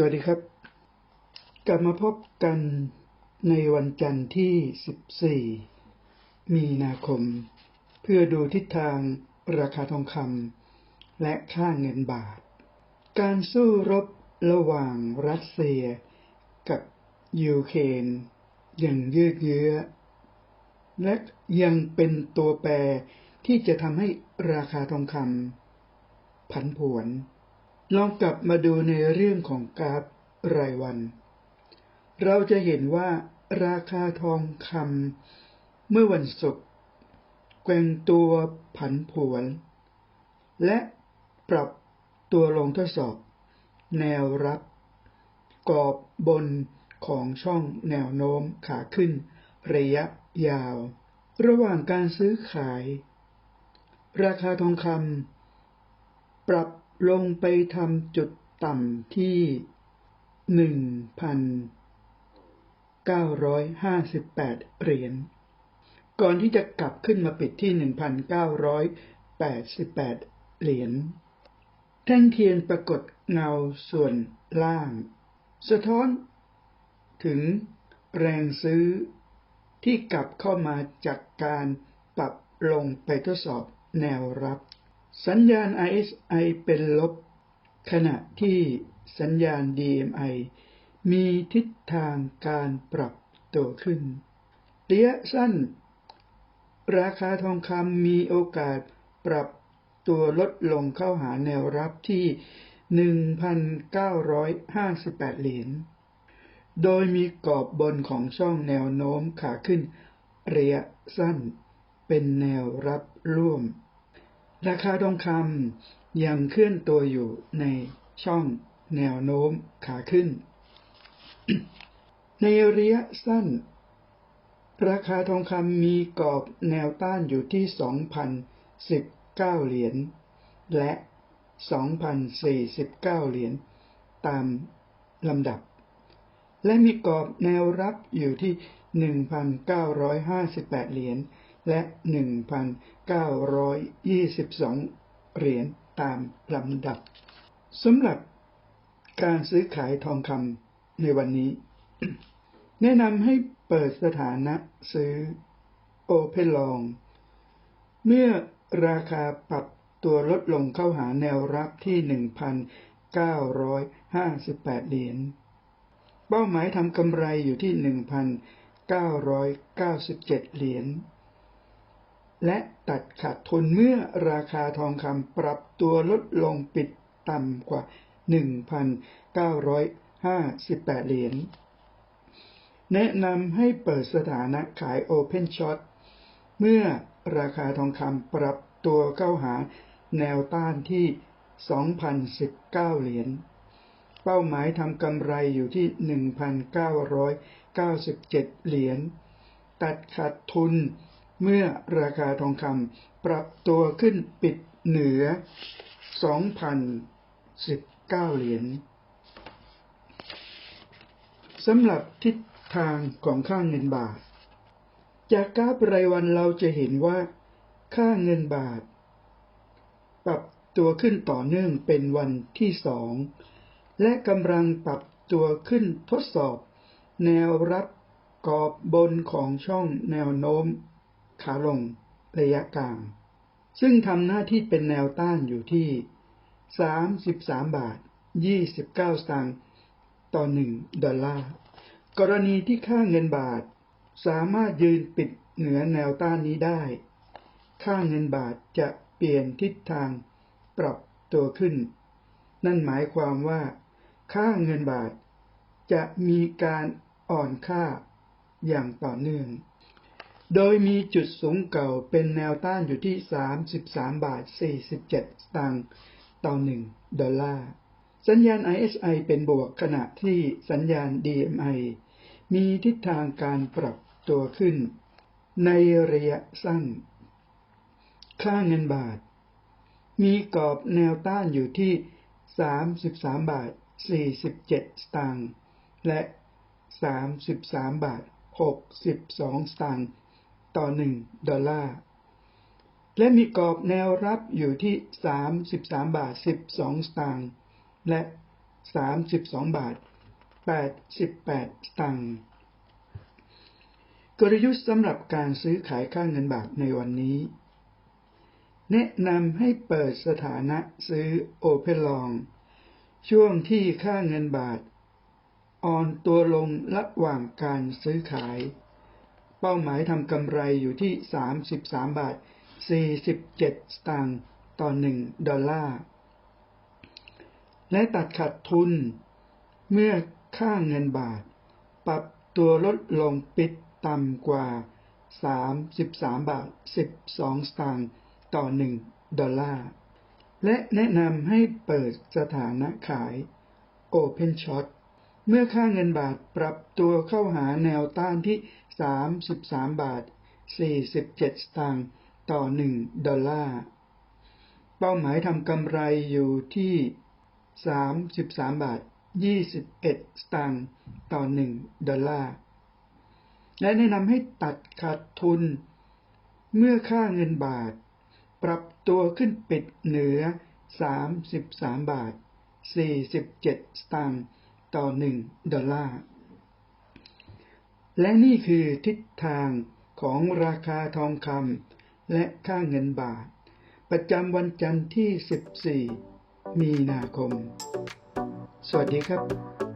สวัสดีครับ กลับมาพบกันในวันจันทร์ที่ 14 มีนาคม เพื่อดูทิศทางราคาทองคำและค่าเงินบาท การสู้รบระหว่างรัสเซียกับยูเครนยังยืดเยื้อ และยังเป็นตัวแปรที่จะทำให้ราคาทองคำผันผวน ลองกลับมาดูในเรื่องของกราฟรายวัน เราจะเห็นว่าราคาทองคำเมื่อวันศุกร์แกว่งตัวผันผวน และปรับตัวลงทดสอบ แนวรับ กรอบบนของช่องแนวโน้มขาขึ้น ระยะยาว ระหว่างการซื้อขาย ราคาทองคำปรับ ลงไปทำจุดต่ำที่1,958เก้าร้อยห้าสิบแปดเหรียญ ก่อนที่จะกลับขึ้นมาปิดที่1,988เหรียญ แท่งเทียนปรากฏเงาส่วนล่าง สะท้อนถึงแรงซื้อที่กลับเข้ามาจากการปรับลงไปทดสอบแนวรับ สัญญาณ RSI เป็นลบ ขณะที่สัญญาณ DMI มีทิศทางการปรับตัวขึ้นระยะสั้น ราคาทองคำมีโอกาสปรับตัวลดลงเข้าหาแนวรับที่ 1,958 เหรียญ โดยมีกรอบบนของช่องแนวโน้มขาขึ้น ระยะสั้นเป็นแนวรับร่วม ราคาทองคำยังเคลื่อนตัวอยู่ในช่องแนวโน้มขาขึ้น ในระยะสั้น ราคาทองคำมีกรอบแนวต้านอยู่ที่ 2,019 เหรียญ และ 2,049 เหรียญ ตามลำดับ และมีกรอบแนวรับอยู่ที่ 1,958 เหรียญ และ 1,922 เหรียญตามลำดับสำหรับการซื้อขายทองคำในวันนี้ แนะนำให้เปิดสถานะซื้อ Open Long เมื่อราคาปรับตัวลดลงเข้าหาแนวรับที่ 1,958 เหรียญ เป้าหมายทำกำไรอยู่ที่ 1,997 เหรียญ และตัดขาดทุนเมื่อราคาทองคำปรับตัวลดลงปิดต่ำกว่า 1,958 เหรียญ แนะนำให้เปิดสถานะขาย Open Short เมื่อราคาทองคำปรับตัวเข้าหาแนวต้านที่ 2,019 เหรียญ เป้าหมายทำกำไรอยู่ที่ 1,997 เหรียญ ตัดขาดทุน เมื่อราคาทองคำปรับตัวขึ้นปิดเหนือ 2,019 เหรียญสำหรับทิศทางของค่าเงินบาท จากกราฟรายวันเราจะเห็นว่า ค่าเงินบาท ปรับตัวขึ้นต่อเนื่องเป็นวันที่สองและกำลังปรับตัวขึ้นทดสอบ แนวรับกรอบบนของช่องแนวโน้ม ขาลงระยะกลาง ซึ่งทำหน้าที่เป็นแนวต้านอยู่ที่ 33 บาท 29 สตางค์ต่อ 1 ดอลลาร์ กรณีที่ค่าเงินบาท สามารถยืนปิดเหนือแนวต้านนี้ได้ ค่าเงินบาทจะเปลี่ยนทิศทางปรับตัวขึ้น นั่นหมายความว่า ค่าเงินบาทจะมีการอ่อนค่าอย่างต่อเนื่อง โดยมีจุดสูงเก่าเป็นแนวต้านอยู่ที่ 33 บาท 47 สตางค์ต่อ 1 ดอลลาร์ สัญญาณ RSI เป็นบวกขณะที่สัญญาณ DMI มีทิศทางการปรับตัวขึ้น ในระยะสั้น ค่าเงินบาท มีกรอบแนวต้านอยู่ที่ 33 บาท 47 สตางค์และ 33 บาท 62 สตางค์ ต่อ 1 ดอลลาร์ และมีกรอบแนวรับอยู่ที่ 33 บาท 12 สตางค์ และ 32 บาท 88 สตางค์ กลยุทธ์สำหรับการซื้อขายค่าเงินบาทในวันนี้ แนะนำให้เปิดสถานะซื้อ Open Long ช่วงที่ค่าเงินบาทอ่อนตัวลงระหว่างการซื้อขาย เป้าหมายทำกำไรอยู่ที่ 33 บาท 47 สตางค์ต่อ 1 ดอลลาร์ และตัดขาดทุน เมื่อค่าเงินบาท ปรับตัวลดลงปิดต่ำกว่า 33 บาท 12 สตางค์ต่อ 1 ดอลลาร์ และแนะนำให้เปิดสถานะขาย Open Short เมื่อค่าเงินบาทปรับตัวเข้าหาแนวต้านที่ 33 บาท 47 สตางค์ต่อ 1 ดอลลาร์ เป้าหมายทำกำไรอยู่ที่ 33 บาท 21 สตางค์ต่อ 1 ดอลลาร์ และแนะนำให้ตัดขาดทุน เมื่อค่าเงินบาท ปรับตัวขึ้นปิดเหนือ 33 บาท 47 สตางค์ ต่อ 1 ดอลลาร์ และนี่คือทิศทางของราคาทองคำและค่าเงินบาท ประจำวันจันทร์ที่ 14 มีนาคม สวัสดีครับ